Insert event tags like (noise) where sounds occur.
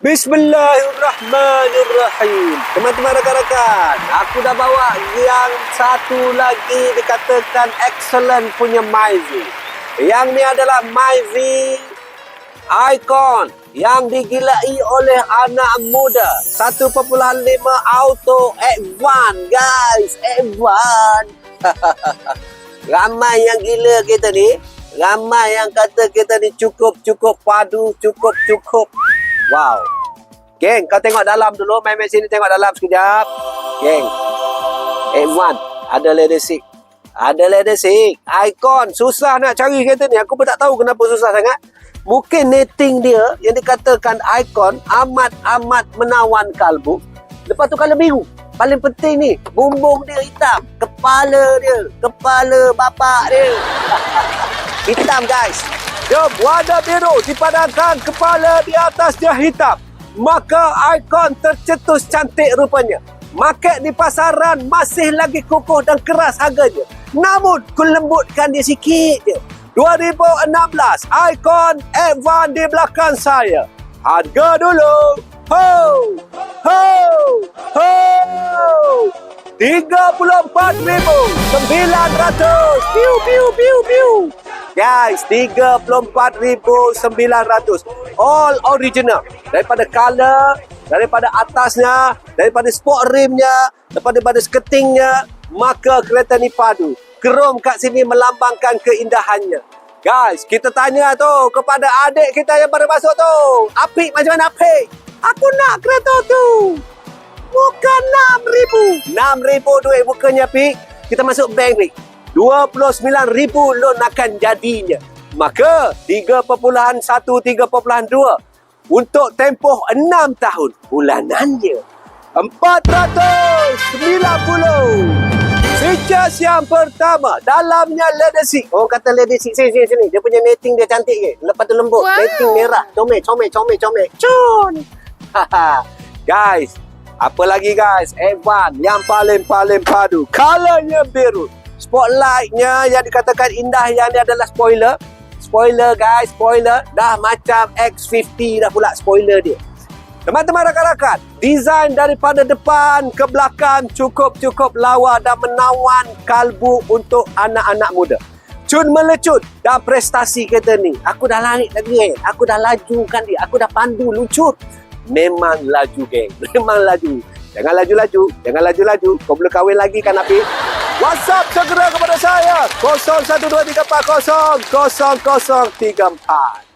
Bismillahirrahmanirrahim. Teman-teman rakan-rakan, aku dah bawa yang satu lagi dikatakan excellent punya Myzi. Yang ni adalah Myzi Icon yang digilai oleh anak muda. 1.5 auto Advance guys, Advance. (laughs) Ramai yang gila kita ni. Ramai yang kata kita ni cukup-cukup padu, cukup-cukup. Wow. Geng, kau tengok dalam dulu. Main-main sini tengok dalam sekejap. Geng. A1. Ada leather seat. Ada leather seat. Icon. Susah nak cari kereta ni. Aku pun tak tahu kenapa susah sangat. Mungkin netting dia yang dikatakan icon amat-amat menawan kalbu. Lepas tu kalau biru. Paling penting ni, bumbung dia hitam. Kepala dia. Kepala bapak dia. (laughs) hitam guys. Jom, warna biru dipadankan kepala di atas dia hitam. Maka ikon tercetus cantik rupanya. Market di pasaran masih lagi kukuh dan keras harganya. Namun, ku lembutkan dia sikit je. 2016, ikon Evan di belakang saya. Harga dulu. Ho! Ho! Ho! 34,900. Piu, piu, piu, piu. Guys, 34,900. All original. Daripada color, daripada atasnya, daripada sport rimnya, daripada pada sketingnya, maka kereta ni padu. Krom kat sini melambangkan keindahannya. Guys, kita tanya tu kepada adik kita yang baru masuk tu. Apik macam mana Apik? Aku nak kereta tu. Bukan RM6,000. RM6,000 duit bukannya Apik. Kita masuk bank ni. RM29,000 loan akan jadinya. Maka 3.1, 3.2 untuk tempoh 6 tahun bulanannya. 490. Features yang pertama, dalamnya seat. Orang kata leather seat, sini, sini, sini. Dia punya netting dia cantik ke? Lepas tu lembut. Wow. Netting merah. Comel, comel, comel, comel. Cun! Guys, apa lagi guys? Evan yang paling-paling padu. Colornya biru. Spotlightnya yang dikatakan indah yang ni adalah spoiler. Spoiler guys, spoiler. Dah macam X50 dah pula spoiler dia. Teman-teman rakan-rakan, desain daripada depan ke belakang cukup-cukup lawa dan menawan kalbu untuk anak-anak muda. Cun melecut dan prestasi kereta ni. Aku dah lari lagi eh. Aku dah laju kan dia. Aku dah pandu lucut. Memang laju geng. (laughs) Memang laju. Jangan laju-laju. Jangan laju-laju. Kau boleh kahwin lagi kan Api? WhatsApp segera kepada saya. 012340 0034.